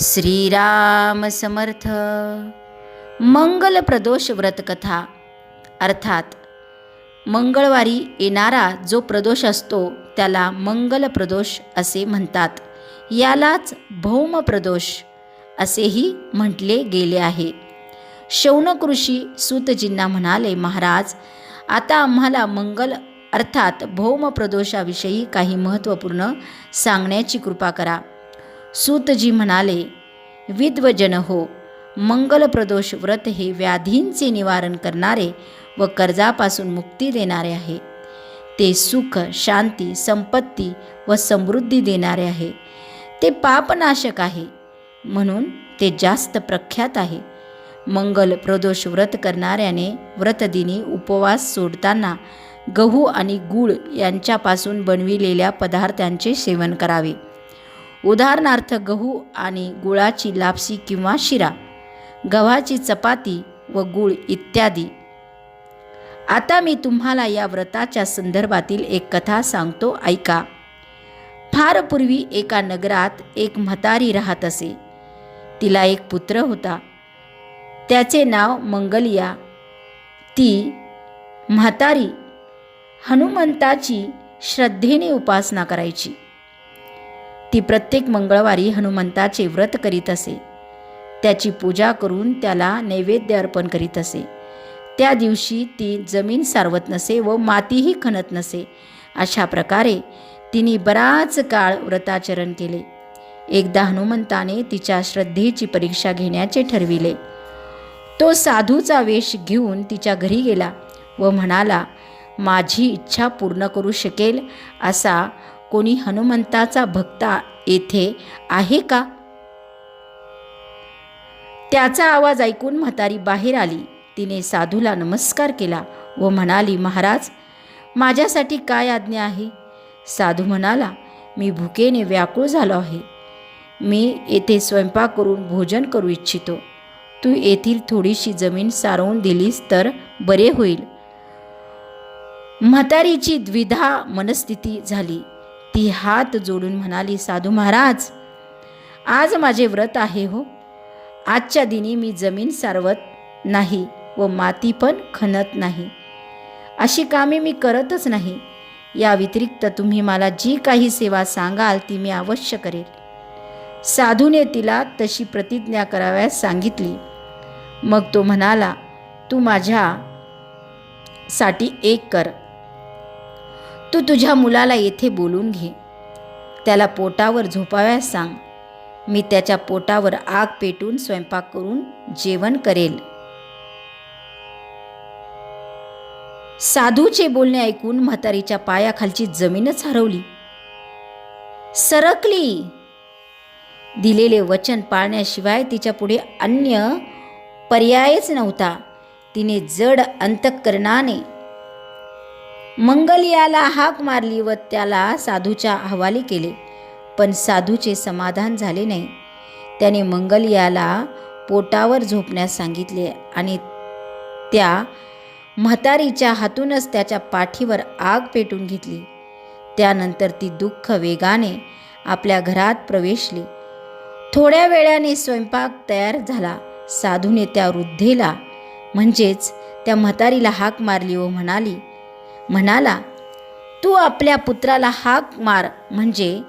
श्रीराम समर्थ. मंगल प्रदोष व्रतकथा अर्थात मंगळवारी येणारा जो प्रदोष असतो त्याला मंगल प्रदोष असे म्हणतात. यालाच भौम प्रदोष असेही म्हटले गेले आहे. शौनक ऋषी सूतजींना म्हणाले महाराज आता आम्हाला मंगल अर्थात भौम प्रदोषाविषयी काही महत्त्वपूर्ण सांगण्याची कृपा करा. सूतजी म्हणाले विद्वजन हो मंगल प्रदोष व्रत हे व्याधींचे निवारण करणारे व कर्जापासून मुक्ती देणारे आहे. ते सुख शांती संपत्ती व समृद्धी देणारे आहे. ते पापनाशक आहे. म्हणून ते जास्त प्रख्यात आहे. मंगल प्रदोष व्रत करणाऱ्याने व्रतदिनी उपवास सोडताना गहू आणि गूळ यांच्यापासून बनविलेल्या पदार्थांचे सेवन करावे. उदाहरणार्थ गहू आणि गुळाची लापसी किंवा शिरा गव्हाची चपाती व गूळ इत्यादी. आता मी तुम्हाला या व्रताच्या संदर्भातील एक कथा सांगतो ऐका. फार पूर्वी एका नगरात एक म्हातारी राहत असे. तिला एक पुत्र होता. त्याचे नाव मंगलिया. ती म्हातारी हनुमंताची श्रद्धेने उपासना करायची. ती प्रत्येक मंगळवारी हनुमंताचे व्रत करीत असे. त्याची पूजा करून त्याला नैवेद्य अर्पण करीत असे. त्या दिवशी ती जमीन सारवत नसे व मातीही खणत नसे. अशा प्रकारे तिने बराच काळ व्रताचरण केले. एकदा हनुमंताने तिच्या श्रद्धेची परीक्षा घेण्याचे ठरविले. तो साधूचा वेश घेऊन तिच्या घरी गेला व म्हणाला माझी इच्छा पूर्ण करू शकेल असा कोणी हनुमंताचा भक्ता येथे आहे का? त्याचा आवाज ऐकून म्हातारी बाहेर आली. तिने साधूला नमस्कार केला व म्हणाली महाराज माझ्यासाठी काय आज्ञा आहे? साधू म्हणाला मी भुकेने व्याकुळ झालो आहे. मी येथे स्वयंपाक करून भोजन करू इच्छितो. तू येथील थोडीशी जमीन सारवून दिलीस तर बरे होईल. म्हातारीची द्विधा मनस्थिती झाली. ती हात जोडून म्हणाली साधू महाराज आज माझे व्रत आहे हो. आजच्या दिनी मी जमीन सारवत नाही व माती पण खणत नाही. अशी कामे मी करतच नाही. या व्यतिरिक्त तुम्ही मला जी काही सेवा सांगाल ती मी अवश्य करेल. साधूने तिला तशी प्रतिज्ञा कराव्यास सांगितली. मग तो म्हणाला तू माझ्यासाठी एक कर. तू तुझ्या मुलाला येथे बोलून घे. त्याला पोटावर झोपाव्यास सांग. मी त्याच्या पोटावर आग पेटून स्वयंपाक करून जेवण करेल. साधूचे बोलणे ऐकून म्हातारीच्या पायाखालची जमीनच हरवली. सरकली. दिलेले वचन पाळण्याशिवाय तिच्या पुढे अन्य पर्यायच नव्हता. तिने जड अंतःकरणाने मंगलियाला हाक मारली व त्याला साधूच्या हवाली केले. पण साधूचे समाधान झाले नाही. त्याने मंगलियाला पोटावर झोपण्यास सांगितले आणि त्या म्हातारीच्या हातूनच त्याच्या पाठीवर आग पेटून घेतली. त्यानंतर ती दुःख वेगाने आपल्या घरात प्रवेशली. थोड्या वेळाने स्वयंपाक तयार झाला. साधूने त्या वृद्धेला म्हणजेच त्या म्हातारीला हाक मारली व म्हणाली म्हणाला तू आपल्या पुत्राला हाक मार म्हणजे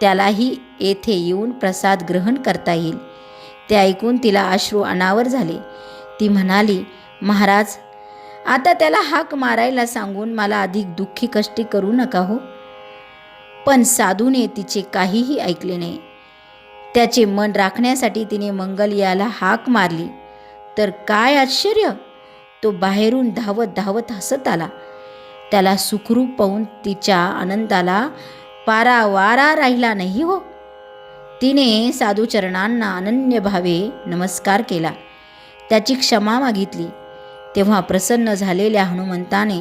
त्यालाही येथे येऊन प्रसाद ग्रहण करता येईल. ते ऐकून तिला अश्रू अनावर झाले. ती म्हणाली महाराज आता त्याला हाक मारायला सांगून मला अधिक दुःखी कष्टी करू नका हो. पण साधूने तिचे काहीही ऐकले नाही. त्याचे मन राखण्यासाठी तिने मंगलियाला हाक मारली. तर काय आश्चर्य! तो बाहेरून धावत धावत हसत आला. त्याला सुखरूप पाहून तिच्या आनंदाला पारावारा राहिला नाही हो. तिने साधूचरणांना अनन्य भावे नमस्कार केला. त्याची क्षमा मागितली. तेव्हा प्रसन्न झालेल्या हनुमंताने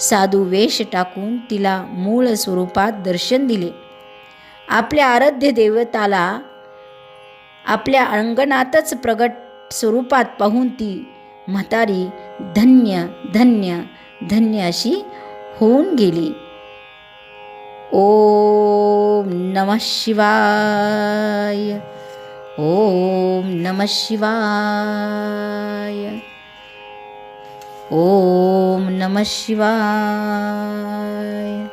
साधू वेश टाकून तिला मूळ स्वरूपात दर्शन दिले. आपल्या आराध्य देवताला आपल्या अंगणातच प्रगट स्वरूपात पाहून ती म्हातारी धन्य धन्य धन्य अशी होऊन गेली. ओम नम शिवाय. शिवाय. ओम नम शिवाय.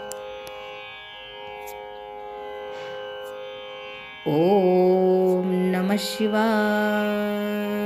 ओम नम शिवाय